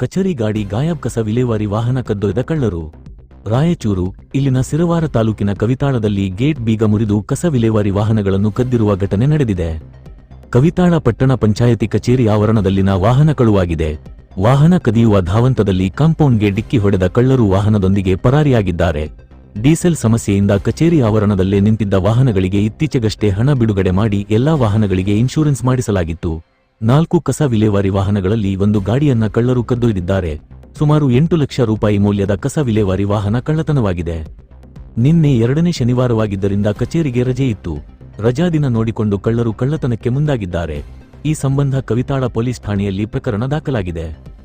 ಕಚೇರಿ ಗಾಡಿ ಗಾಯಬ್ ಕಸ ವಿಲೇವಾರಿ ವಾಹನ ಕದ್ದೊಯ್ದ ಕಳ್ಳರು. ರಾಯಚೂರು, ಇಲ್ಲಿನ ಸಿರವಾರ ತಾಲೂಕಿನ ಕವಿತಾಳದಲ್ಲಿ ಗೇಟ್ ಬೀಗ ಮುರಿದು ಕಸ ವಿಲೇವಾರಿ ವಾಹನಗಳನ್ನು ಕದ್ದಿರುವ ಘಟನೆ ನಡೆದಿದೆ. ಕವಿತಾಳ ಪಟ್ಟಣ ಪಂಚಾಯತಿ ಕಚೇರಿ ಆವರಣದಲ್ಲಿನ ವಾಹನ ಕಳುವಾಗಿದೆ. ವಾಹನ ಕದಿಯುವ ಧಾವಂತದಲ್ಲಿ ಕಾಂಪೌಂಡ್ಗೆ ಡಿಕ್ಕಿ ಹೊಡೆದ ಕಳ್ಳರು ವಾಹನದೊಂದಿಗೆ ಪರಾರಿಯಾಗಿದ್ದಾರೆ. ಡೀಸೆಲ್ ಸಮಸ್ಯೆಯಿಂದ ಕಚೇರಿ ಆವರಣದಲ್ಲೇ ನಿಂತಿದ್ದ ವಾಹನಗಳಿಗೆ ಇತ್ತೀಚೆಗಷ್ಟೇ ಹಣ ಬಿಡುಗಡೆ ಮಾಡಿ ಎಲ್ಲಾ ವಾಹನಗಳಿಗೆ ಇನ್ಶೂರೆನ್ಸ್ ಮಾಡಿಸಲಾಗಿತ್ತು. ನಾಲ್ಕು ಕಸ ವಿಲೇವಾರಿ ವಾಹನಗಳಲ್ಲಿ ಒಂದು ಗಾಡಿಯನ್ನ ಕಳ್ಳರು ಕದ್ದೊಯ್ದಿದ್ದಾರೆ. ಸುಮಾರು ಎಂಟು ಲಕ್ಷ ರೂಪಾಯಿ ಮೌಲ್ಯದ ಕಸ ವಿಲೇವಾರಿ ವಾಹನ ಕಳ್ಳತನವಾಗಿದೆ. ನಿನ್ನೆ ಎರಡನೇ ಶನಿವಾರವಾಗಿದ್ದರಿಂದ ಕಚೇರಿಗೆ ರಜೆ ಇತ್ತು. ರಜಾದಿನ ನೋಡಿಕೊಂಡು ಕಳ್ಳರು ಕಳ್ಳತನಕ್ಕೆ ಮುಂದಾಗಿದ್ದಾರೆ. ಈ ಸಂಬಂಧ ಕವಿತಾಳ ಪೊಲೀಸ್ ಠಾಣೆಯಲ್ಲಿ ಪ್ರಕರಣ ದಾಖಲಾಗಿದೆ.